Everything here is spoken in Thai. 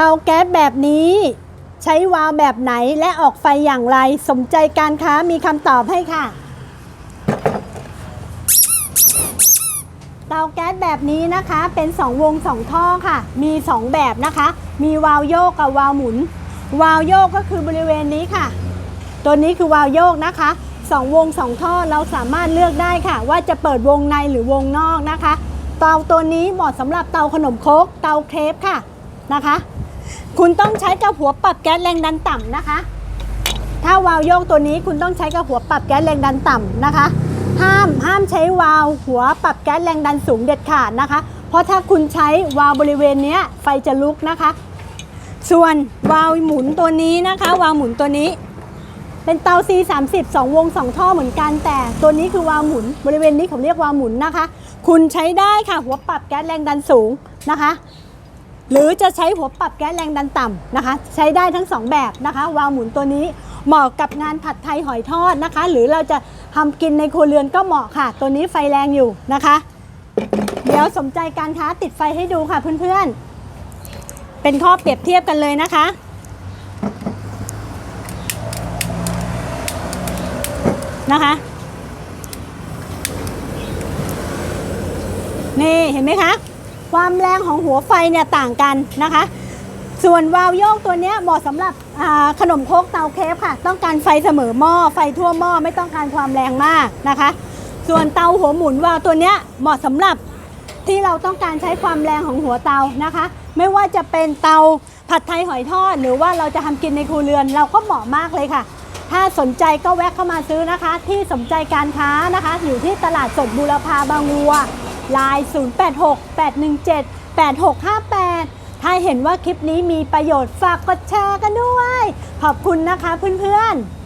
เตาแก๊สแบบนี้ ใช้วาล์วแบบไหนและออกไฟอย่างไร สมใจการค้ามีคำตอบให้ค่ะ เตาแก๊สแบบนี้นะคะเป็น 2 วง 2 ท่อค่ะ มี 2 แบบนะคะ มีวาล์วโยกกับวาล์วหมุน วาล์วโยกก็คือบริเวณนี้ค่ะ ตัวนี้คือวาล์วโยกนะคะ2วง2ท่อเราสามารถเลือกได้ค่ะ ว่าจะเปิดวงในหรือวงนอกนะคะ เตาตัวนี้เหมาะสำหรับเตาขนมครกเตาเครปค่ะนะคะ คุณต้องใช้กับหัวปรับแก๊สแรงดันต่ำนะคะ ถ้าวาล์วโยกตัวนี้คุณต้องใช้กับหัวปรับแก๊สแรงดันต่ำนะคะ ห้ามห้ามใช้วาล์วหัวปรับแก๊สแรงดันสูงเด็ดขาดนะคะ เพราะถ้าคุณใช้วาล์วบริเวณนี้ไฟจะลุกนะคะ ส่วนวาล์วหมุนตัวนี้นะคะ วาล์วหมุนตัวนี้เป็นเตา C30 2 วง 2 ท่อเหมือนกันแต่ตัวนี้คือวาล์วหมุนบริเวณนี้เขาเรียกวาล์วหมุนนะคะ คุณใช้ได้ค่ะหัวปรับแก๊สแรงดันสูงนะคะ หรือจะใช้หัวปรับแก๊สแรงดันต่ำนะคะ ใช้ได้ทั้งสองแบบนะคะ วาล์วหมุนตัวนี้เหมาะกับงานผัดไทยหอยทอดนะคะ หรือเราจะทำกินในครัวเรือนก็เหมาะค่ะ ตัวนี้ไฟแรงอยู่นะคะ เดี๋ยวสมใจการค้าติดไฟให้ดูค่ะเพื่อนๆ เป็นข้อเปรียบเทียบกันเลยนะคะนะคะนี่เห็นไหมคะ ความแรงของหัวไฟเนี่ยต่างกันนะคะ ส่วนวาล์วโยกตัวนี้เหมาะสำหรับขนมโคกเตาเคฟค่ะ ต้องการไฟเสมอหม้อไฟทั่วหม้อไม่ต้องการความแรงมากนะคะ ส่วนเตาหัวหมุนวาล์วตัวนี้เหมาะสำหรับที่เราต้องการใช้ความแรงของหัวเตานะคะ ไม่ว่าจะเป็นเตาผัดไทยหอยทอดหรือว่าเราจะทำกินในครัวเรือนเราก็เหมาะมากเลยค่ะ ถ้าสนใจก็แวะเข้ามาซื้อนะคะ ที่สมใจการค้านะคะ อยู่ที่ตลาดสดบูรพาบางวัว ล n e 0868178658 ถ้าเห็นว่าคลิปนี้มีประโยชน์ฝากกดแชร์กันด้วย ขอบคุณนะคะเพื่อนๆ